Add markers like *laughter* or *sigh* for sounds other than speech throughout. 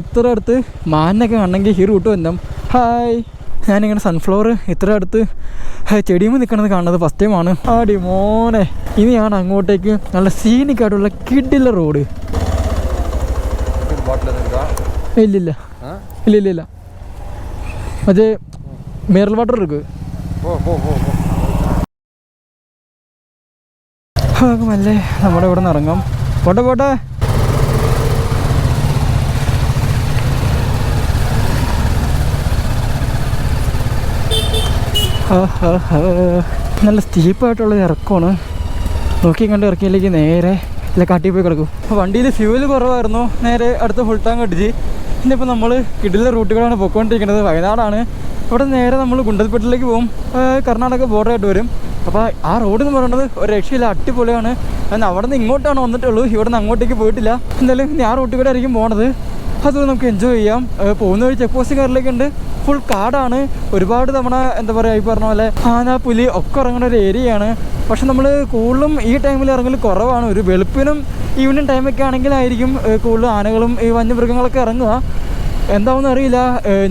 ഇത്ര അടുത്ത് മാനൊക്കെ കാണണമെങ്കിൽ ഈ റൂട്ട് വന്നം ഹായ്. ഞാനിങ്ങനെ സൺഫ്ലവർ ഇത്ര അടുത്ത് ചെടിയുമ്പോൾ നിൽക്കണത് കാണുന്നത് ഫസ്റ്റ് ടൈമാണ് ആടി മോനെ. ഇനി ഞാൻ അങ്ങോട്ടേക്ക് നല്ല സീനിക്കായിട്ടുള്ള കിഡിലെ റോഡ് ഇല്ലില്ല. ഇല്ലില്ല ഇല്ല മറ്റേ മിനറൽ വാട്ടർ എടുക്കുക അല്ലേ നമ്മുടെ ഇവിടെ നിന്ന് ഇറങ്ങാം. പോട്ടെ പോട്ടെ. നല്ല സ്റ്റീപ്പായിട്ടുള്ള ഇറക്കമാണ്. നോക്കി കണ്ട് ഇറക്കിയിലേക്ക് നേരെ ഇല്ല കാട്ടി പോയി കിടക്കും. അപ്പോൾ വണ്ടിയിൽ ഫ്യൂവൽ കുറവായിരുന്നു. നേരെ അടുത്ത ഫുൾ ടാങ്ക് അടിച്ച്. ഇന്നിപ്പോൾ നമ്മൾ കിടിലെ റൂട്ടുകളാണ് പോയിക്കൊണ്ടിരിക്കുന്നത്. വയനാടാണ്. ഇവിടെ നേരെ നമ്മൾ ഗുണ്ടൽപ്പെട്ടിലേക്ക് പോകും. കർണാടക ബോർഡറായിട്ട് വരും. അപ്പോൾ ആ റോഡ് എന്ന് പറയുന്നത് ഒരു രക്ഷയില്ല അടിപൊളിയാണ്. എന്നാൽ അവിടെ നിന്ന് ഇങ്ങോട്ടാണ് വന്നിട്ടുള്ളൂ. ഇവിടെ നിന്ന് അങ്ങോട്ടേക്ക് പോയിട്ടില്ല. എന്തായാലും ഇനി ആ റൂട്ടിൽ കൂടെ ആയിരിക്കും പോണത്. അത് നമുക്ക് എൻജോയ് ചെയ്യാം. പോകുന്ന വഴി ചെക്ക് പോസ്റ്റ് കയറിലേക്ക് ഉണ്ട്. ഫുൾ കാടാണ്. ഒരുപാട് തവണ എന്താ പറയുക ഈ പറഞ്ഞ പോലെ ആന പുലി ഒക്കെ ഇറങ്ങുന്ന ഒരു ഏരിയയാണ് പക്ഷെ നമ്മൾ കൂടുതലും ഈ ടൈമിൽ ഇറങ്ങൽ കുറവാണ്. ഒരു വെളുപ്പിനും ഈവനിങ് ടൈമൊക്കെ ആണെങ്കിലായിരിക്കും കൂടുതലും ആനകളും ഈ വന്യമൃഗങ്ങളൊക്കെ ഇറങ്ങുക. എന്താണെന്ന് അറിയില്ല.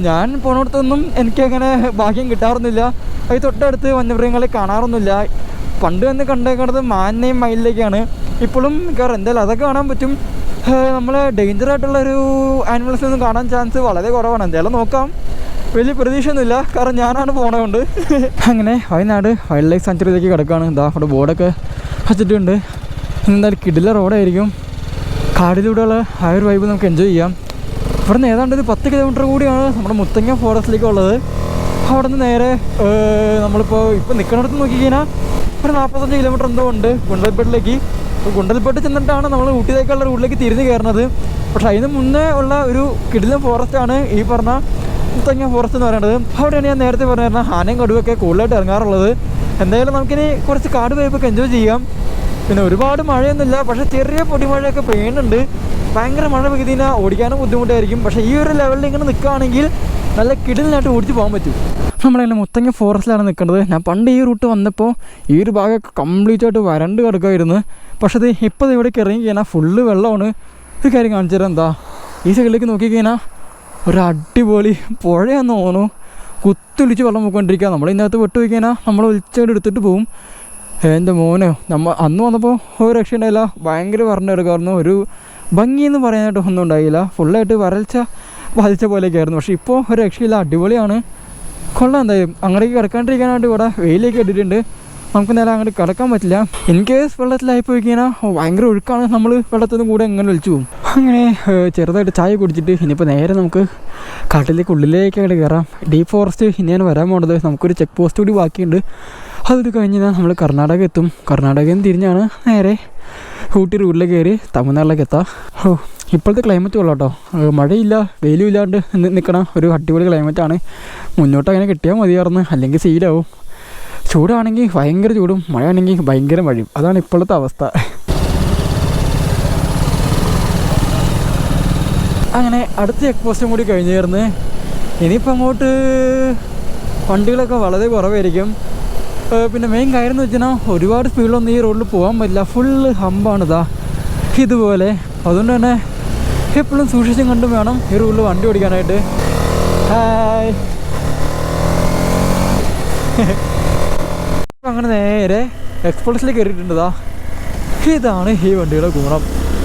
ഞാൻ പോണടത്തൊന്നും എനിക്കങ്ങനെ ഭാഗ്യം കിട്ടാറൊന്നുമില്ല. അത് തൊട്ടടുത്ത് വന്യമൃഗങ്ങളെ കാണാറൊന്നുമില്ല. പണ്ട് തന്നെ കണ്ടേക്കണത് മാനിനെയും മയിലിലേക്കാണ്. ഇപ്പോഴും മിക്കവാറും എന്തായാലും അതൊക്കെ കാണാൻ പറ്റും. നമ്മളെ ആനിമൽസ് ഒന്നും കാണാൻ ചാൻസ് വളരെ കുറവാണ്. എന്തായാലും നോക്കാം. വലിയ പ്രതീക്ഷയൊന്നുമില്ല. കാരണം ഞാനാണ് പോണതുകൊണ്ട്. അങ്ങനെ വയനാട് വൈൽഡ് ലൈഫ് സെഞ്ചുറിയിലേക്ക് കിടക്കുകയാണ് എന്താ അവിടെ ബോർഡൊക്കെ വച്ചിട്ടുണ്ട്. എന്തായാലും കിടില റോഡായിരിക്കും. കാടിലൂടെയുള്ള ആ ഒരു വൈബ് നമുക്ക് എൻജോയ് ചെയ്യാം. ഇവിടെ നിന്ന് ഏതാണ്ട് ഒരു പത്ത് കിലോമീറ്റർ കൂടിയാണ് നമ്മുടെ മുത്തങ്ങ ഫോറസ്റ്റിലേക്ക് ഉള്ളത്. അവിടെ നിന്ന് നേരെ നമ്മളിപ്പോൾ ഇപ്പോൾ നിൽക്കുന്നിടത്ത് നോക്കിക്കഴിഞ്ഞാൽ ഒരു നാൽപ്പത്തഞ്ച് കിലോമീറ്റർ എന്തോ ഉണ്ട് ഗുണ്ടൽപേട്ടിലേക്ക്. ഗുണ്ടൽപേട്ട് ചെന്നിട്ടാണ് നമ്മൾ ഊട്ടിയിലേക്കുള്ള റൂട്ടിലേക്ക് തിരിഞ്ഞ് കയറുന്നത്. പക്ഷേ അതിന് മുന്നേ ഉള്ള ഒരു കിടിലം ഫോറസ്റ്റാണ് ഈ പറഞ്ഞ മുത്തങ്ങ ഫോറസ്റ്റ് എന്ന് പറയുന്നത് അവിടെയാണ് ഞാൻ നേരത്തെ പറഞ്ഞിരുന്ന ആനയും കടുവൊക്കെ കൂടുതലായിട്ട് ഇറങ്ങാറുള്ളത്. എന്തായാലും നമുക്കിനി കുറച്ച് കാട് പോയപ്പോൾ എൻജോയ് ചെയ്യാം. പിന്നെ ഒരുപാട് മഴയൊന്നുമില്ല പക്ഷേ ചെറിയ പൊടിമഴയൊക്കെ പെയ്യുന്നുണ്ട്. ഭയങ്കര മഴ പെയ്തിനാൽ ഓടിക്കാനും ബുദ്ധിമുട്ടായിരിക്കും. പക്ഷേ ഈ ഒരു ലെവലിൽ ഇങ്ങനെ നിൽക്കുകയാണെങ്കിൽ നല്ല കിടിലിനായിട്ട് ഓടിച്ച് പോകാൻ പറ്റും. നമ്മളങ്ങനെ മുത്തങ്ങ ഫോറസ്റ്റിലാണ് നിൽക്കുന്നത്. ഞാൻ പണ്ട് ഈ റൂട്ട് വന്നപ്പോൾ ഈ ഒരു ഭാഗമൊക്കെ കംപ്ലീറ്റ് ആയിട്ട് വരണ്ട് കിടക്കുമായിരുന്നു. പക്ഷേ ഇത് ഇപ്പോൾ ഇവിടേക്ക് ഇറങ്ങി കഴിഞ്ഞാൽ ഫുള്ള് വെള്ളമാണ്. ഒരു കാര്യം കാണിച്ചു തരാം എന്താ? ഈ സൈഡിലേക്ക് നോക്കി കഴിഞ്ഞാൽ ഒരു അടിപൊളി പുഴയാന്ന് തോന്നുന്നു. കുത്തൊലിച്ച് വെള്ളം പോയിക്കൊണ്ടിരിക്കുക നമ്മൾ ഇതിനകത്ത് വിട്ട് വയ്ക്കാനാ നമ്മൾ ഒലിച്ചായിട്ട് എടുത്തിട്ട് പോകും എന്റെ മോനോ നമ്മൾ അന്ന് വന്നപ്പോൾ ഒരു രക്ഷ ഉണ്ടായില്ല. ഭയങ്കര വരണ്ട എടുക്കായിരുന്നു ഒരു ഭംഗിയെന്ന് പറയാനായിട്ട് ഒന്നും ഉണ്ടായില്ല. ഫുള്ളായിട്ട് വരൾച്ച ബാധിച്ച പോലെയൊക്കെ ആയിരുന്നു പക്ഷേ ഇപ്പോൾ ഒരു രക്ഷയില്ല. അടിപൊളിയാണ്. കൊള്ളാം എന്തായാലും. അങ്ങനെയൊക്കെ കിടക്കാണ്ടിരിക്കാനായിട്ട് ഇവിടെ വെയിലേക്ക് ഇട്ടിട്ടുണ്ട്. നമുക്ക് നേരെ അങ്ങോട്ട് കിടക്കാൻ പറ്റില്ല. ഇൻ കേസ് വെള്ളത്തിലായി പോയി കഴിഞ്ഞാൽ ഭയങ്കര ഒഴുക്കാണ്. നമ്മൾ വെള്ളത്തിൽ നിന്ന് കൂടെ എങ്ങനെ ഒലിച്ചു പോകും? അങ്ങനെ ചെറുതായിട്ട് ചായ കുടിച്ചിട്ട് ഇനിയിപ്പോൾ നേരെ നമുക്ക് കാട്ടിലേക്ക് ഉള്ളിലേക്ക് അങ്ങോട്ട് കയറാം ഡീപ്പ് ഫോറസ്റ്റ് ഇനിയാണ് വരാൻ പോകുന്നത് നമുക്കൊരു ചെക്ക് പോസ്റ്റ് കൂടി ബാക്കിയുണ്ട്. അതൊരു കഴിഞ്ഞ് നമ്മൾ കർണാടക എത്തും. കർണാടകയിൽ തിരിഞ്ഞാണ് നേരെ ഊട്ടി റൂട്ടിൽ കയറി തമിഴ്നാട്ടിലേക്ക് എത്താം. ഓ ഇപ്പോഴത്തെ ക്ലൈമറ്റ് കൊള്ളാം കേട്ടോ മഴയില്ല വെയിലും ഇല്ലാണ്ട് നിൽക്കണ ഒരു അടിപൊളി ക്ലൈമറ്റാണ് മുന്നോട്ട് അങ്ങനെ കിട്ടിയാൽ മതിയായിരുന്നു അല്ലെങ്കിൽ സീലാവും ചൂടാണെങ്കിൽ ഭയങ്കര ചൂടും മഴയാണെങ്കിൽ ഭയങ്കര മഴയും. അതാണ് ഇപ്പോഴത്തെ അവസ്ഥ. അങ്ങനെ അടുത്ത ചെക്ക് പോസ്റ്റും കൂടി കഴിഞ്ഞായിരുന്നു ഇനിയിപ്പോൾ അങ്ങോട്ട് വണ്ടികളൊക്കെ വളരെ കുറവായിരിക്കും. പിന്നെ മെയിൻ കാര്യം എന്ന് വെച്ചാൽ ഒരുപാട് സ്പീഡിലൊന്നും ഈ റോഡിൽ പോകാൻ പറ്റില്ല. ഫുള്ള് ഹമ്പാണിതാ ഇതുപോലെ. അതുകൊണ്ട് തന്നെ എപ്പോഴും സൂക്ഷിച്ചും കണ്ടും വേണം ഈ റോഡിൽ വണ്ടി ഓടിക്കാനായിട്ട്. ഹായ് *laughs* അങ്ങനെ നേരെ എക്സ്പ്രസിലേക്ക് കയറിയിട്ടുണ്ടതാ ഇതാണ് ഈ വണ്ടിയുടെ ഗുണം.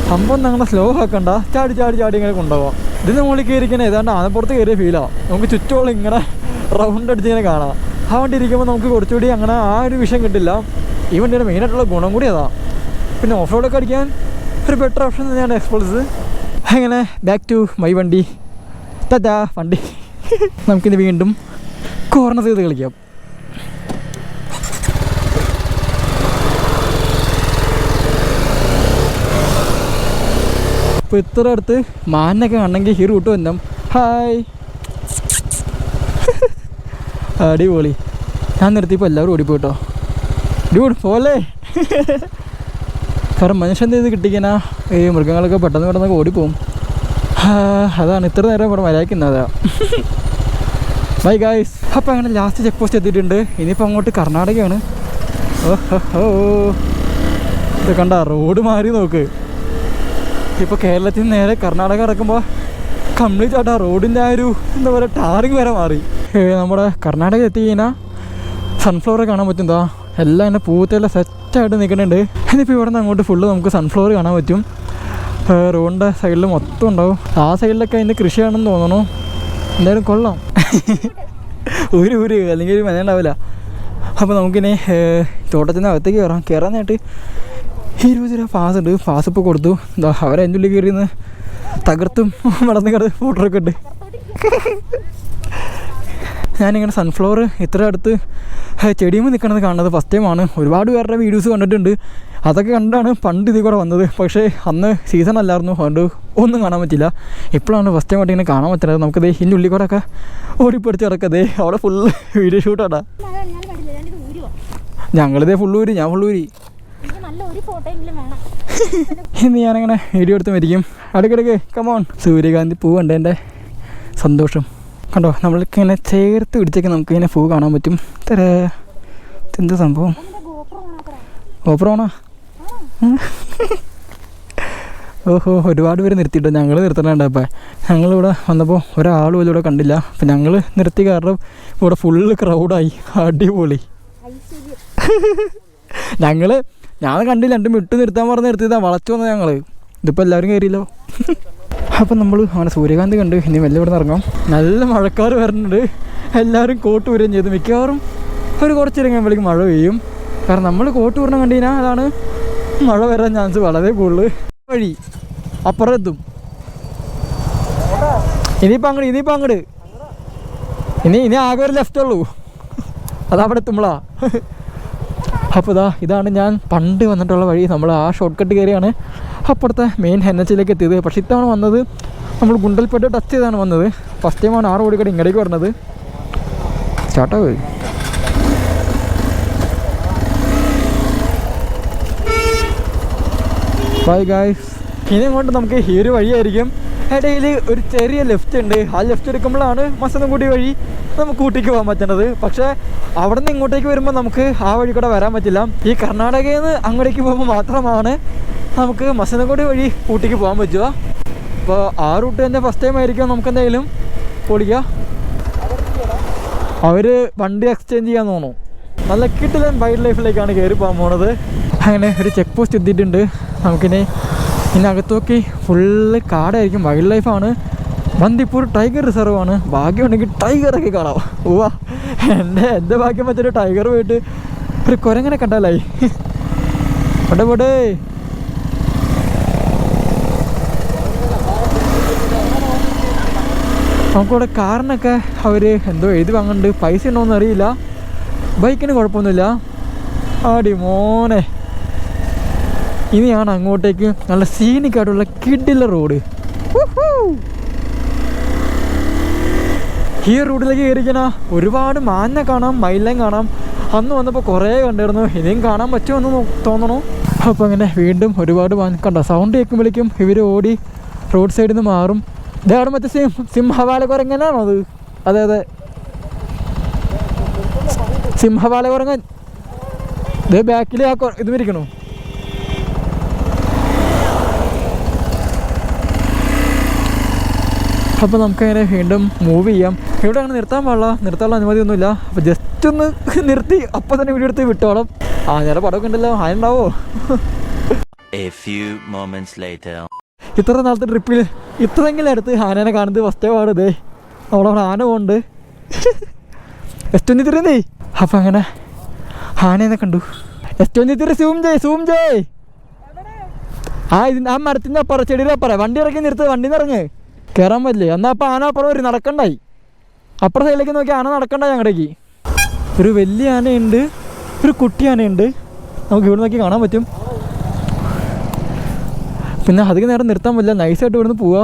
സംഭവം അങ്ങനെ സ്ലോ ആക്കണ്ട. ചാടി ചാടി ചാടി ഇങ്ങനെ കൊണ്ടുപോകാം ഇതിന് മുകളിൽ കയറിക്കണേ ഏതാണ്ട് ആനപ്പുറത്ത് കയറിയ ഫീലാണ് നമുക്ക് ചുറ്റോളം ഇങ്ങനെ റൗണ്ട് അടിച്ച് ഇങ്ങനെ കാണാം. ആ വണ്ടി ഇരിക്കുമ്പോൾ നമുക്ക് കുറച്ചുകൂടി അങ്ങനെ ആ ഒരു വിഷയം കിട്ടില്ല. ഈ വണ്ടിയുടെ മെയിനായിട്ടുള്ള ഗുണം കൂടി അതാ. പിന്നെ ഓഫ് റോഡൊക്കെ അടിക്കാൻ ഒരു ബെറ്റർ ഓപ്ഷൻ തന്നെയാണ് എക്സ്പ്രസ് അങ്ങനെ ബാക്ക് ടു മൈ വണ്ടി. തറ്റാ വണ്ടി. *laughs* നമുക്കിനി വീണ്ടും കോർണർ ചെയ്ത് കളിക്കാം. ഇപ്പോൾ ഇത്ര അടുത്ത് മാനൊക്കെ കണ്ടെങ്കിൽ ഈ റൂട്ട് വന്നം? ഹായ്. അടിപൊളി. ഞാൻ നിർത്തിയപ്പോൾ എല്ലാവരും ഓടിപ്പോയിട്ടോ. ഡ്യൂഡ് പോലെ കാരണം മനുഷ്യൻ ഇത് കിട്ടിക്കനാ ഈ മൃഗങ്ങളൊക്കെ പെട്ടെന്ന് പെട്ടെന്ന് ഓടിപ്പോവും. അതാണ് ഇത്ര നേരം ഇവിടെ മര്യാദക്കുന്നതാ ബൈ ഗായ്സ് അപ്പോൾ അങ്ങനെ ലാസ്റ്റ് ചെക്ക് പോസ്റ്റ് എത്തിയിട്ടുണ്ട്. ഇനിയിപ്പോൾ അങ്ങോട്ട് കർണാടകയാണ്. ഓ ഇത് കണ്ട റോഡ് മാറി നോക്ക്. ഇപ്പോൾ കേരളത്തിൽ നിന്ന് നേരെ കർണാടക ഇറക്കുമ്പോൾ കംപ്ലീറ്റ് ആയിട്ട് ആ റോഡിന്റെ ആ ഒരു എന്താ പറയുക ടാറിങ് വരെ മാറി. നമ്മുടെ കർണാടക എത്തി കഴിഞ്ഞാൽ സൺഫ്ലവർ കാണാൻ പറ്റും. എന്താ എല്ലാം എന്റെ പൂത്തെല്ലാം സെറ്റായിട്ട് നിൽക്കുന്നുണ്ട്. ഇനിയിപ്പോൾ ഇവിടെ നിന്ന് അങ്ങോട്ട് ഫുള്ള് നമുക്ക് സൺഫ്ലവർ കാണാൻ പറ്റും. റോഡിന്റെ സൈഡിൽ മൊത്തം ഉണ്ടാവും. ആ സൈഡിലൊക്കെ അതിന്റെ കൃഷിയാണെന്ന് തോന്നണു എന്തായാലും കൊള്ളാം. ഒരു ഒരു അല്ലെങ്കിൽ ഒരു മന ഉണ്ടാവില്ല അപ്പോൾ നമുക്കിനി തോട്ടത്തിന്റെ അകത്തേക്ക് കയറാം. കയറാനായിട്ട് ഇരുപത് രൂപ ഫാസ് ഉണ്ട്. ഫാസ് ഇപ്പോൾ കൊടുത്തു. എന്താ അവരെ അതിന്റെ ഉള്ളിൽ കയറി തകർത്തും വളർന്ന് കിടന്ന് ഫോട്ടോ ഒക്കെ ഉണ്ട് ഞാനിങ്ങനെ സൺഫ്ലവർ ഇത്ര അടുത്ത് ചെടിയുമ്പോൾ നിൽക്കണത് കാണുന്നത് ഫസ്റ്റ് ടൈമാണ് ഒരുപാട് പേരുടെ വീഡിയോസ് കണ്ടിട്ടുണ്ട്. അതൊക്കെ കണ്ടാണ് പണ്ട് ഇതിൽ കൂടെ വന്നത്. പക്ഷേ അന്ന് സീസൺ അല്ലായിരുന്നു. അതുകൊണ്ട് ഒന്നും കാണാൻ പറ്റില്ല. ഇപ്പോഴാണ് ഫസ്റ്റ് ടൈം ആയിട്ട് ഇങ്ങനെ കാണാൻ പറ്റുന്നത്. നമുക്കത് ഇതിന്റെ ഉള്ളിൽ കൂടെ ഒക്കെ ഓടിപ്പിടിച്ച് കിടക്കതേ അവിടെ ഫുള്ള് വീഡിയോ. ഷൂട്ടാടാ ഞങ്ങളിതേ ഫുള്ളൂരി ഞാൻ ഫുള്ളൂരി ഇന്ന് ഞാനങ്ങനെ വീഡിയോ എടുത്ത് മരിക്കും. അടുക്കിടക്ക് കമോൺ സൂര്യകാന്തി പൂ കണ്ട എന്റെ സന്തോഷം. കണ്ടോ? നമ്മൾക്ക് ഇങ്ങനെ ചേർത്ത് പിടിച്ചൊക്കെ നമുക്ക് ഇങ്ങനെ പൂ കാണാൻ പറ്റും. തര. എന്ത് സംഭവം? ഓപ്പറോണോ ഓഹോ ഒരുപാട് പേര് നിർത്തിയിട്ടോ ഞങ്ങൾ നിർത്തണുണ്ട് അപ്പം. ഞങ്ങളിവിടെ വന്നപ്പോൾ ഒരാൾ പോലും ഇവിടെ കണ്ടില്ല. അപ്പം ഞങ്ങൾ നിർത്തി കാരണം ഇവിടെ ഫുള്ള് ക്രൗഡായി അടിപൊളി. *laughs* ഞങ്ങൾ ഞാൻ കണ്ടില്ല. രണ്ടും മിട്ട് നിർത്താൻ പറഞ്ഞ് നിർത്തിയതാ. വളച്ചു വന്നത് ഞങ്ങൾ ഇതിപ്പോൾ എല്ലാവരും കയറിയല്ലോ. അപ്പം നമ്മൾ അങ്ങനെ സൂര്യകാന്തി കണ്ടു ഇനി മെല്ലെ ഇവിടെ നിന്ന് ഇറങ്ങാം. നല്ല മഴക്കാർ വരുന്നുണ്ട് എല്ലാവരും കോട്ട് വരികയും ചെയ്തു. മിക്കവാറും ഒരു കുറച്ച് ഇറങ്ങുമ്പോഴേക്കും മഴ പെയ്യും. കാരണം നമ്മൾ കോട്ട് വരണം കണ്ടു കഴിഞ്ഞാൽ അതാണ് മഴ വരാൻ ചാൻസ് വളരെ കൂടുതൽ വഴി അപ്പുറം എത്തും ഇനിയിപ്പോൾ അങ്ങോട്ട് ഇനിയിപ്പോൾ അങ്ങോട്ട് ഇനി ഇനി ആകെ ഒരു ലെഫ്റ്റ് ഉള്ളൂ. അതവിടെ എത്തുമ്പോളാ. അപ്പോൾ ഇതാ ഇതാണ് ഞാൻ പണ്ട് വന്നിട്ടുള്ള വഴി. നമ്മൾ ആ ഷോർട്ട് കട്ട് കയറിയാണ് അപ്പുറത്തെ മെയിൻ എൻ എച്ചിലേക്ക് എത്തിയത്. പക്ഷേ ഇത്തവണ വന്നത് നമ്മൾ ഗുണ്ടൽപ്പെട്ട് ടച്ച് ചെയ്താണ് വന്നത്. ഫസ്റ്റ് ടൈമാണ് ആറ് കൂടെ ഇങ്ങടേക്ക് വരുന്നത് സ്റ്റാർട്ടാവ് ബൈ ഗായ്സ് ഇനി കൊണ്ട് നമുക്ക് ഈ ഒരു വഴിയായിരിക്കും. ഇടയിൽ ഒരു ചെറിയ ലെഫ്റ്റ് ഉണ്ട്. ആ ലെഫ്റ്റ് എടുക്കുമ്പോഴാണ് മസനംകുടി വഴി നമുക്ക് ഊട്ടിക്ക് പോകാൻ പറ്റുന്നത്. പക്ഷേ അവിടെ നിന്ന് ഇങ്ങോട്ടേക്ക് വരുമ്പോൾ നമുക്ക് ആ വഴി കൂടെ വരാൻ പറ്റില്ല. ഈ കർണാടകയിൽ നിന്ന് അങ്ങോട്ടേക്ക് പോകുമ്പോൾ മാത്രമാണ് നമുക്ക് മസനംകുടി വഴി ഊട്ടിക്ക് പോകാൻ പറ്റുക. അപ്പോൾ ആ റൂട്ട് തന്നെ ഫസ്റ്റ് ടൈം ആയിരിക്കും നമുക്ക് എന്തായാലും പൊളിക്കുക അവർ വണ്ടി എക്സ്ചേഞ്ച് ചെയ്യാൻ തോന്നുന്നു. നല്ല കിട്ടില്ല വൈൽഡ് ലൈഫിലേക്കാണ് കയറി പോകാൻ പോണത്. അങ്ങനെ ഒരു ചെക്ക് പോസ്റ്റ് എത്തിയിട്ടുണ്ട്. നമുക്കിനി ഇതിനകത്ത് ഫുള്ള് കാടായിരിക്കും. വൈൽഡ് ലൈഫാണ് ബന്ദിപ്പൂർ ടൈഗർ റിസർവ് ആണ് ഭാഗ്യമുണ്ടെങ്കിൽ ടൈഗറൊക്കെ കാണാം. ഓവാ എന്റെ എന്റെ ഭാഗ്യം വെച്ചൊരു ടൈഗർ പോയിട്ട് ഒരു കുരങ്ങനെ കണ്ടാലായി. പോട്ടെ പോട്ടെ നമുക്കിവിടെ കാറിനൊക്കെ അവർ എന്തോ എഴുതി വാങ്ങുന്നുണ്ട് പൈസ ഉണ്ടോയെന്ന് അറിയില്ല. ബൈക്കിന് കുഴപ്പമൊന്നുമില്ല. ആടി മോനെ. ഇനിയാണ് അങ്ങോട്ടേക്ക് നല്ല സീനിക്കായിട്ടുള്ള കിഡിലെ റോഡ് ഈ റൂട്ടിലേക്ക് കയറിക്കണ ഒരുപാട് മാഞ്ഞ കാണാം മയിലം കാണാം. അന്ന് വന്നപ്പോൾ കുറേ കണ്ടിരുന്നു. ഇനിയും കാണാൻ പറ്റുമെന്ന് തോന്നണു. അപ്പോൾ അങ്ങനെ വീണ്ടും ഒരുപാട് കണ്ടോ സൗണ്ട് കേൾക്കുമ്പോഴേക്കും ഇവർ ഓടി റോഡ് സൈഡിൽ നിന്ന് മാറും. ഇതാണ് മറ്റേ സിം സിംഹവാല കുരങ്ങനാണോ അത്? അതെ അതെ. സിംഹവാല കുരങ്ങൻ ഇതേ ബാക്കിൽ ആ ഇത് ഇരിക്കണു അപ്പോൾ നമുക്കങ്ങനെ വീണ്ടും മൂവ് ചെയ്യാം. ഇവിടെ അങ്ങനെ നിർത്താൻ പാടില്ല. നിർത്താനുള്ള അനുമതിയൊന്നുമില്ല. അപ്പോൾ ജസ്റ്റ് ഒന്ന് നിർത്തി. അപ്പം തന്നെ വീഡിയോ എടുത്ത് വിട്ടോളാം. ആ നേരെ പടമൊക്കെ ഉണ്ടല്ലോ. ആയുണ്ടാവോ A few moments later. ഇത്ര നാളത്തെ ട്രിപ്പിൽ ഇത്രയെങ്കിലും അടുത്ത് ആനേനെ കാണുന്നത് ഫസ്റ്റ് അവിടെ നമ്മളവിടെ ആന പോണ്ട് എസ് ട്വന്റി ത്രീ നീ അപ്പം അങ്ങനെ ആനേനെ കണ്ടു. എസ് ട്വന്റി ത്രീ സൂം ചെയ് സൂം ചെയ് ആ ഇതിന് ആ മരത്തിന്റെ അപ്പറ ചെടിയുടെ അപ്പറ. വണ്ടി ഇറക്കി നിർത്ത്. വണ്ടി ഇറങ്ങ്. കയറാൻ പറ്റില്ലേ? എന്നാൽ അപ്പം ആന അപ്പുറം വരും. നടക്കണ്ടായി. അപ്പുറം സൈഡിലേക്ക് നോക്കി ആന നടക്കണ്ടായി ഞങ്ങളുടേക്ക് ഒരു വലിയ ആനയുണ്ട് ഒരു കുട്ടി ആനയുണ്ട്. നമുക്ക് ഇവിടെ നോക്കി കാണാൻ പറ്റും. പിന്നെ അധികം നേരം നിർത്താൻ പറ്റില്ല. നൈസായിട്ട് ഇവിടുന്ന് പോവാ.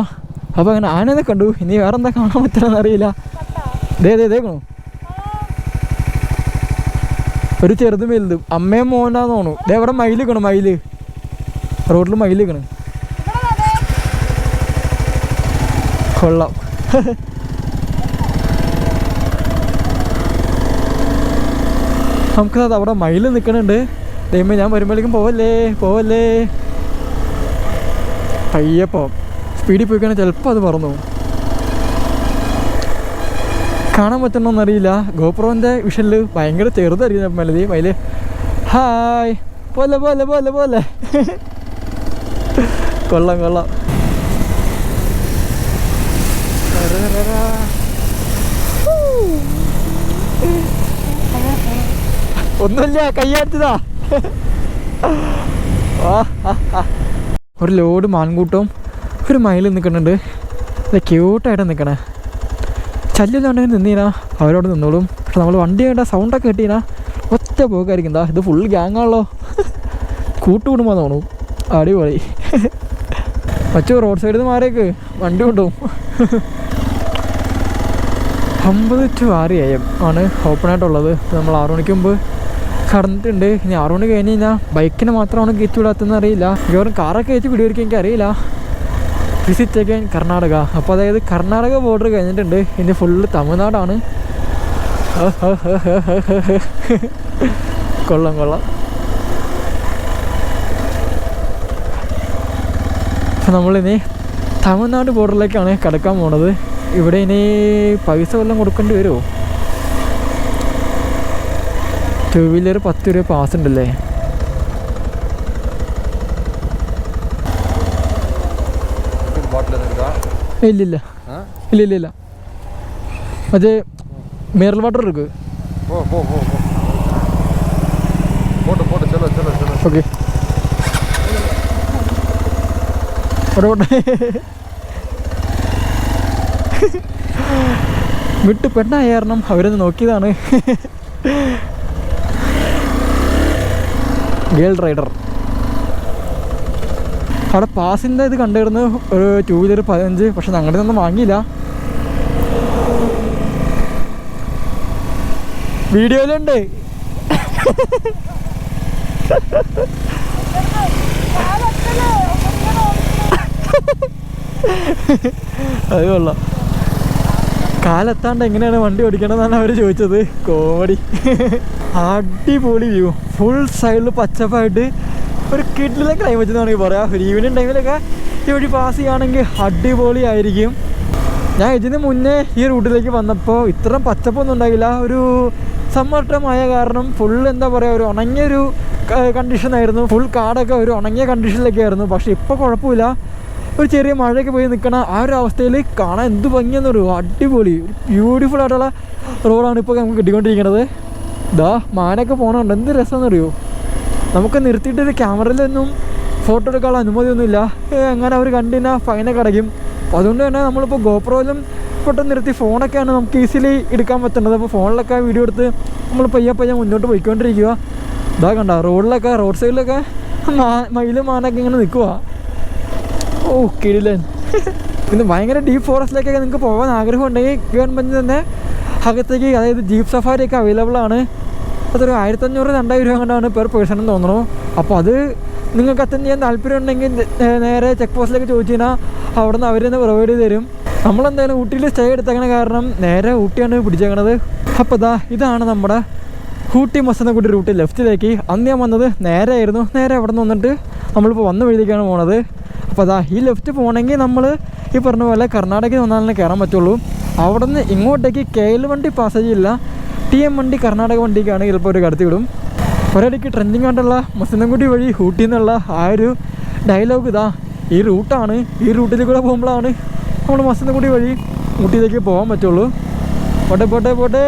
അപ്പോൾ അങ്ങനെ ആനനെ കണ്ടു. ഇനി വേറെ എന്താ കാണാൻ പറ്റുമെന്ന് അറിയില്ല. ദേ ദേ ദേക്കണു ഒരു ചെറുതും വലുതും. അമ്മയും മോനാന്ന് തോന്നുന്നു. ദേ ഇവിടെ മയിൽ നിൽക്കണം മയിൽ റോഡിൽ മയിൽ നിൽക്കണം കൊള്ളാം. നമുക്കത് അവിടെ മയിൽ നിൽക്കണുണ്ട് ദൈവമേ ഞാൻ വരുമ്പോഴേക്കും പോവല്ലേ? പോവല്ലേ? പയ്യപ്പോ സ്പീഡിൽ പോയി കഴിഞ്ഞാൽ ചിലപ്പോൾ അത് പറന്നു കാണാൻ പറ്റണമെന്ന് അറിയില്ല. ഗോപ്രോന്റെ വിഷനിൽ ഭയങ്കര ചെറുതായിരിക്കും മെലതി മയിൽ ഹായ്. പോലെ പോലെ പോലെ പോലെ. കൊള്ളാം കൊള്ളാം. ഒന്നുമില്ല കയ്യാറ്റതാ ഒരു ലോഡ് മാൻകൂട്ടവും ഒരു മയിൽ നിൽക്കുന്നുണ്ട്. ഇത് ക്യൂട്ടായിട്ട് നിൽക്കണേ. ചല്ലില്ലാണ്ടെങ്കിൽ നിന്നീനാ. അവരോട് നിന്നോളും. പക്ഷെ നമ്മൾ വണ്ടി കണ്ട സൗണ്ടൊക്കെ കിട്ടീനാ. ഒറ്റ പോക്കായിരിക്കും. എന്താ ഇത് ഫുൾ ഗ്യാങ്ങാണല്ലോ കൂട്ടുകുടുംബം തോന്നും അടിപൊളി. മച്ചു റോഡ് സൈഡിൽ നിന്ന് മാറിയേക്ക്. വണ്ടി കൊണ്ടുപോകും. ഒമ്പത് ടു ആറ് എ എം ആണ് ഓപ്പൺ ആയിട്ടുള്ളത്. നമ്മൾ ആറു മണിക്ക് മുമ്പ് കടന്നിട്ടുണ്ട്. ഇനി ആറു മണി കഴിഞ്ഞ് കഴിഞ്ഞാൽ ബൈക്കിന് മാത്രമാണ് കയറ്റി വിടാത്തതെന്ന് അറിയില്ല. മിക്കവാറും കാറൊക്കെ കയറ്റി വിടുമായിരിക്കും എനിക്ക് അറിയില്ല. Visit again Karnataka. അപ്പോൾ അതായത് കർണാടക ബോർഡർ കഴിഞ്ഞിട്ടുണ്ട്. ഇനി ഫുള്ള് തമിഴ്നാടാണ്. കൊള്ളം *laughs* കൊള്ളാം. നമ്മളിനി തമിഴ്നാട് ബോർഡറിലേക്കാണ് കിടക്കാൻ പോണത്. ഇവിടെ ഇനി പൈസ വല്ലതും കൊടുക്കേണ്ടി വരുമോ? ടു വീലർ പത്ത് രൂപ പാസ് ഉണ്ടല്ലേ ഇല്ലില്ല ഇല്ലില്ല. ഇല്ല ഇല്ല അത് മിനറൽ വാട്ടർ എടുക്ക്. ഓക്കെ. വിട്ട് പെണ്ണായ കാരണം അവരൊന്ന് നോക്കിയതാണ്. Girl rider. അവിടെ പാസിന്റെ ഇത് കണ്ടിരുന്നു ഒരു ടൂ വീലർ പതിനഞ്ച് പക്ഷെ ഞങ്ങളുടെ ഒന്നും വാങ്ങിയില്ല. വീഡിയോയിലുണ്ട്. അത് കൊള്ളാം. കാലെത്താണ്ട് എങ്ങനെയാണ് വണ്ടി ഓടിക്കണമെന്നാണ് അവർ ചോദിച്ചത്. കോമഡി. അടിപൊളി വ്യൂ ഫുൾ സൈഡിൽ പച്ചപ്പായിട്ട് ഒരു കിഡിലെ ക്ലൈമറ്റ് എന്ന് വേണമെങ്കിൽ പറയാം. ഒരു ഈവനിങ് ടൈമിലൊക്കെ ഈ വഴി പാസ് ചെയ്യുകയാണെങ്കിൽ അടിപൊളി ആയിരിക്കും ഞാൻ ഇതിന് മുന്നേ ഈ റൂട്ടിലേക്ക് വന്നപ്പോൾ ഇത്രയും പച്ചപ്പൊന്നും ഉണ്ടായില്ല. ഒരു സമ്മർ ആയ കാരണം ഫുൾ എന്താ പറയുക ഒരു ഉണങ്ങിയൊരു കണ്ടീഷനായിരുന്നു ഫുൾ കാടൊക്കെ ഒരു ഉണങ്ങിയ കണ്ടീഷനിലൊക്കെ ആയിരുന്നു പക്ഷേ ഇപ്പോൾ കുഴപ്പമില്ല. ഒരു ചെറിയ മഴയൊക്കെ പോയി നിൽക്കണ ആ ഒരു അവസ്ഥയിൽ കാണാൻ എന്ത് ഭംഗിയെന്ന് പറയുമോ അടിപൊളി ബ്യൂട്ടിഫുൾ ആയിട്ടുള്ള റോഡാണ് ഇപ്പോൾ നമുക്ക് കിട്ടിക്കൊണ്ടിരിക്കുന്നത് ദാ മാനൊക്കെ പോകണുണ്ട് എന്ത് രസമെന്ന് അറിയോ നമുക്ക് നിർത്തിയിട്ട് ഒരു ക്യാമറയിലൊന്നും ഫോട്ടോ എടുക്കാനുള്ള അനുമതിയൊന്നുമില്ല. അങ്ങനെ അവർ കണ്ടിനാ ഫൈനൊക്കെ അടയ്ക്കും. അപ്പോൾ അതുകൊണ്ട് തന്നെ നമ്മളിപ്പോൾ ഗോപ്രോയിലും പെട്ടെന്ന് നിർത്തി ഫോണൊക്കെയാണ് നമുക്ക് ഈസിലി എടുക്കാൻ പറ്റുന്നത്. അപ്പോൾ ഫോണിലൊക്കെ വീഡിയോ എടുത്ത് നമ്മൾ പയ്യെ പയ്യെ മുന്നോട്ട് പോയിക്കൊണ്ടിരിക്കുക ഇതാ കണ്ട റോഡിലൊക്കെ റോഡ് സൈഡിലൊക്കെ മയിലും മാനൊക്കെ ഇങ്ങനെ നിൽക്കുക ഓ കിടിലൻ. പിന്നെ ഭയങ്കര ഡീപ്പ് ഫോറസ്റ്റിലേക്കൊക്കെ നിങ്ങൾക്ക് പോകാൻ ആഗ്രഹം ഉണ്ടെങ്കിൽ ഗവൺമെന്റ് തന്നെ അകത്തേക്ക് അതായത് ജീപ്പ് സഫാരി ഒക്കെ അവൈലബിൾ ആണ്. അതൊരു ആയിരത്തഞ്ഞൂറ് രണ്ടായിരം രൂപ കൊണ്ടാണ് പെർ പേഴ്സൺ എന്ന് തോന്നുന്നു. അപ്പോൾ അത് നിങ്ങൾക്ക് അറ്റൻഡ് ചെയ്യാൻ താല്പര്യം ഉണ്ടെങ്കിൽ നേരെ ചെക്ക് പോസ്റ്റിലേക്ക് ചോദിച്ചു കഴിഞ്ഞാൽ അവിടെ നിന്ന് അവർ തന്നെ പ്രൊവൈഡ് ചെയ്ത് തരും. നമ്മളെന്തായാലും ഊട്ടിയിൽ സ്റ്റേ എടുത്തേക്കണ കാരണം നേരെ ഊട്ടിയാണ് പിടിച്ചേക്കണത്. അപ്പോൾ ഇതാ ഇതാണ് നമ്മുടെ ഊട്ടി മസനക്കുടി റൂട്ട് ലെഫ്റ്റിലേക്ക് അന്ന് ഞാൻ വന്നത് നേരെ ആയിരുന്നു നേരെ അവിടെ നിന്ന് വന്നിട്ട് നമ്മളിപ്പോൾ വന്ന വഴിയിലേക്കാണ് പോണത്. അപ്പോൾ അതാ ഈ ലെഫ്റ്റ് പോകണമെങ്കിൽ നമ്മൾ ഈ പറഞ്ഞ പോലെ കർണാടകയിൽ വന്നാലേ കയറാൻ പറ്റുള്ളൂ. അവിടെ നിന്ന് ഇങ്ങോട്ടേക്ക് കെ എൽ വണ്ടി പാസേജ് ഇല്ല ടി എം വണ്ടി കർണാടക വണ്ടിക്കാണ് ചിലപ്പോൾ ഒരു കടത്തി വിടും ഒരടിക്ക് ട്രെൻഡിങ് കണ്ടുള്ള മുസ്ലിംകുട്ടി വഴി ഊട്ടി എന്നുള്ള ആ ഒരു ഡയലോഗ് ഇതാ ഈ റൂട്ടാണ്. ഈ റൂട്ടിൽ കൂടെ പോകുമ്പോഴാണ് നമ്മൾ മസനംകുടി വഴി ഊട്ടിയിലേക്ക് പോകാൻ പറ്റുള്ളൂ. പോട്ടെ പോട്ടെ പോട്ടെ.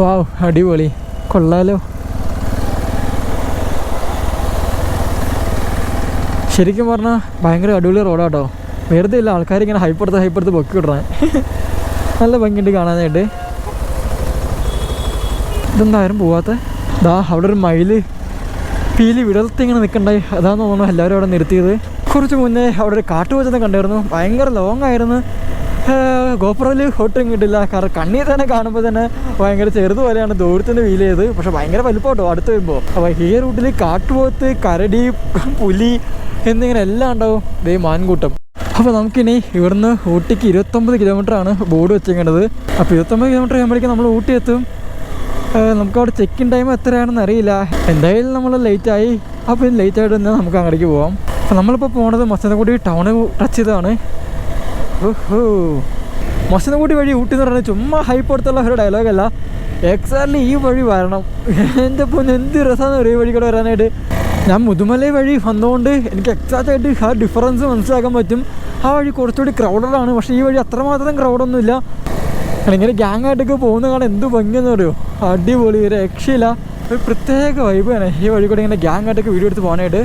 വാവ് അടിപൊളി. കൊള്ളാലോ. ശരിക്കും പറഞ്ഞാൽ ഭയങ്കര അടിപൊളി റോഡാട്ടോ. വെറുതെ ഇല്ല ആൾക്കാർ ഇങ്ങനെ ഹൈപ്പെടുത്ത് ഹൈപ്പെടുത്ത് പൊക്കി വിടണേ. *laughs* നല്ല ഭംഗിയുണ്ട് കാണാനായിട്ട്. ഇതെന്തായാലും പോവാത്ത? ദാ അവിടെ ഒരു മയിൽ പീലി വിടർത്തി ഇങ്ങനെ നിൽക്കണ്ടായി അതാന്ന് തോന്നുന്നു എല്ലാവരും അവിടെ നിർത്തിയത്. കുറച്ച് മുന്നേ അവിടെ ഒരു കാട്ടുപോച്ചനെ കണ്ടായിരുന്നു. ഭയങ്കര ലോങ് ആയിരുന്നു. ഗോപ്രോയിൽ ഒട്ടും കിട്ടില്ല കാരണം കണ്ണിൽ തന്നെ കാണുമ്പോൾ തന്നെ ഭയങ്കര ചെറുതുപോലെയാണ് ദൂരത്തിന് ഫീൽ ചെയ്ത് പക്ഷെ ഭയങ്കര വലുപ്പമാട്ടോ അടുത്ത് വരുമ്പോൾ അപ്പോൾ ഈ റൂട്ടിൽ കാട്ടുപോത്ത് കരടി പുലി എന്നിങ്ങനെ എല്ലാം ഉണ്ടാവും. ദേ മാൻകൂട്ടം. അപ്പോൾ നമുക്കിനി ഇവിടുന്ന് ഊട്ടിക്ക് ഇരുപത്തൊമ്പത് ആണ് ബോർഡ് വെച്ചേക്കേണ്ടത് അപ്പോൾ ഇരുപത്തൊമ്പത് കിലോമീറ്റർ ആകുമ്പോഴേക്കും നമ്മൾ ഊട്ടി എത്തും. നമുക്ക് അവിടെ ചെക്ക് ഇൻ ടൈം എത്രയാണെന്ന് അറിയില്ല. എന്തായാലും നമ്മൾ ലേറ്റായി അപ്പോൾ ലേറ്റ് ആയിട്ട് തന്നെ നമുക്ക് അങ്ങോട്ടേക്ക് പോവാം. അപ്പോൾ നമ്മളിപ്പോൾ പോണത് മസനഗുഡി ടൗണ് ടച്ച് ചെയ്തതാണ്. ഓഹോ. മസനഗുടി വഴി ഊട്ടി എന്ന് പറയുന്നത് ചുമ്മാ ഹൈപ്പ് എടുത്തുള്ള ഒരു ഡയലോഗല്ല എക്സാക്ട്ലി ഈ വഴി വരണം. എന്റെ പൊന്ന് എന്ത് രസമാണ് ഒരു വഴി കൂടെ വരാനായിട്ട്. ഞാൻ മുതുമല വഴി വന്നുകൊണ്ട് എനിക്ക് എക്സാക്റ്റ് ആയിട്ട് ആ ഡിഫറൻസ് മനസ്സിലാക്കാൻ പറ്റും. ആ വഴി കുറച്ചുകൂടി ക്രൗഡഡ് ആണ്. പക്ഷേ ഈ വഴി അത്രമാത്രം ക്രൗഡൊന്നുമില്ല ഇങ്ങനെ ഗ്യാങ് ആയിട്ടൊക്കെ പോകുന്ന കാണാൻ എന്ത് ഭംഗിയെന്ന് പറയുമോ അടിപൊളി ഒരു രക്ഷയില്ല. ഒരു പ്രത്യേക വൈബാണ് ഈ വഴി കൂടെ ഇങ്ങനെ ഗ്യാങ് ആയിട്ടൊക്കെ വീഡിയോ എടുത്ത് പോകാനായിട്ട്.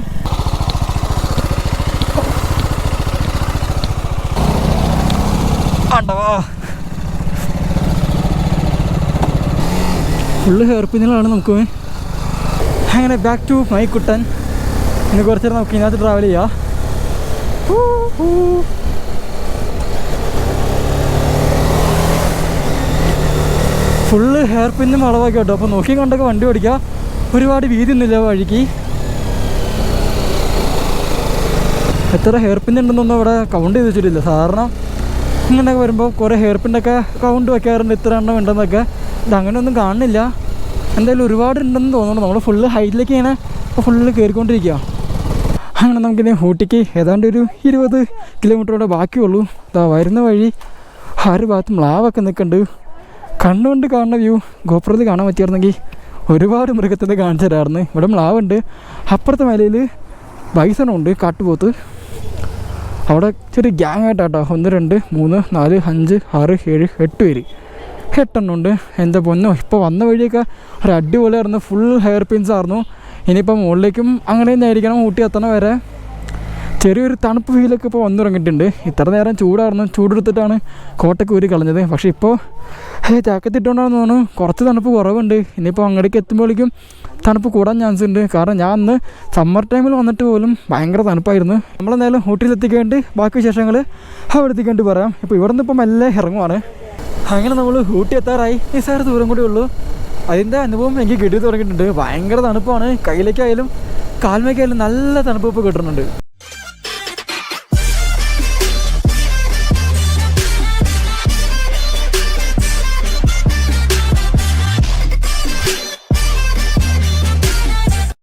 ഫുള്ള് ഹെയർ പിന്നുകളാണ് നമുക്ക് അങ്ങനെ ബാക്ക് ടു മൈക്കുട്ടൻ. ഇന്ന് കുറച്ച് നേരം നമുക്ക് ഇതിനകത്ത് ട്രാവൽ ചെയ്യാം. ഫുള്ള് ഹെയർ പിന്നും വളവാക്കി കേട്ടോ അപ്പോൾ നോക്കി കണ്ടൊക്കെ വണ്ടി ഓടിക്കുക ഒരുപാട് വീതി ഒന്നുമില്ല വഴിക്ക്. എത്ര ഹെയർ പിൻ ഉണ്ടെന്നൊന്നും അവിടെ കൗണ്ട് ചെയ്ത് വെച്ചിട്ടില്ല. സാധാരണ ഇങ്ങനെയൊക്കെ വരുമ്പോൾ കുറേ ഹെയർ പിന്നൊക്കെ കൗണ്ട് വയ്ക്കാറുണ്ട് ഇത്ര എണ്ണം ഉണ്ടെന്നൊക്കെ. ഇത് അങ്ങനെയൊന്നും കാണുന്നില്ല. എന്തായാലും ഒരുപാട് ഉണ്ടെന്ന് തോന്നുന്നു നമ്മൾ ഫുള്ള് ഹൈറ്റിലേക്ക് ഇങ്ങനെ ഫുള്ള് കയറിക്കൊണ്ടിരിക്കുക അങ്ങനെ നമുക്കിനി ഊട്ടിക്ക് ഏതാണ്ട് ഒരു ഇരുപത് കിലോമീറ്ററോടെ ബാക്കിയുള്ളൂ. ഇതാ വരുന്ന വഴി ആറ് ഭാഗത്ത് മ്ലാവൊക്കെ നിൽക്കുന്നുണ്ട്. കണ്ണുകൊണ്ട് കാണുന്ന വ്യൂ ഗോപുരത്തിൽ കാണാൻ പറ്റിയായിരുന്നെങ്കിൽ ഒരുപാട് മൃഗത്തിന്റെ കാണിച്ചു തരാമായിരുന്നു. ഇവിടെ മ്ലാവുണ്ട് അപ്പുറത്തെ മലയിൽ ബൈസണുണ്ട് കാട്ടുപോത്ത്. അവിടെ ചെറിയ ഗ്യാങ് ആയിട്ടാട്ടോ. ഒന്ന് രണ്ട് മൂന്ന് നാല് അഞ്ച് ആറ് ഏഴ് എട്ട് പേര്. എട്ടെണ്ണം ഉണ്ട് എന്റെ പൊന്നു ഇപ്പോൾ വന്ന വഴിയൊക്കെ ഒരു അടിപൊളിയായിരുന്നു. ഫുൾ ഹെയർ പിൻസ് ആയിരുന്നു. ഇനിയിപ്പോൾ മുകളിലേക്കും അങ്ങനെ തന്നെ ആയിരിക്കണം ഊട്ടി എത്തണ വരെ. ചെറിയൊരു തണുപ്പ് ഫീലൊക്കെ ഇപ്പോൾ വന്നു തുടങ്ങിയിട്ടുണ്ട് ഇത്ര നേരം ചൂടായിരുന്നു. ചൂടെടുത്തിട്ടാണ് കോട്ടയ്ക്ക് ഊരി കളഞ്ഞത്. പക്ഷേ ഇപ്പോൾ ജാക്കറ്റ് ഇട്ടുകൊണ്ടാണെന്ന് തോന്നുന്നു. കുറച്ച് തണുപ്പ് കുറവുണ്ട്. ഇനിയിപ്പോൾ അങ്ങോട്ടേക്ക് എത്തുമ്പോഴേക്കും തണുപ്പ് കൂടാൻ ചാൻസ് ഉണ്ട്. കാരണം ഞാൻ അന്ന് സമ്മർ ടൈമിൽ വന്നിട്ട് പോലും ഭയങ്കര തണുപ്പായിരുന്നു. നമ്മളെന്തായാലും ഊട്ടിയിലെത്തിക്കേണ്ടി ബാക്കി വിശേഷങ്ങൾ അവിടെ എത്തിക്കേണ്ടി പറയാം. ഇപ്പോൾ ഇവിടെ നിന്ന് ഇപ്പം മെല്ലെ ഇറങ്ങുവാണ്. അങ്ങനെ നമ്മൾ ഊട്ടി എത്താറായി. നിസ്സാര ദൂരം കൂടി ഉള്ളൂ. അതിന്റെ അനുഭവം എനിക്ക് കിട്ടി തുടങ്ങിയിട്ടുണ്ട് ഭയങ്കര തണുപ്പാണ്. കയ്യിലേക്കായാലും കാൽമേക്കായാലും നല്ല തണുപ്പ് ഇപ്പോൾ കിട്ടുന്നുണ്ട്.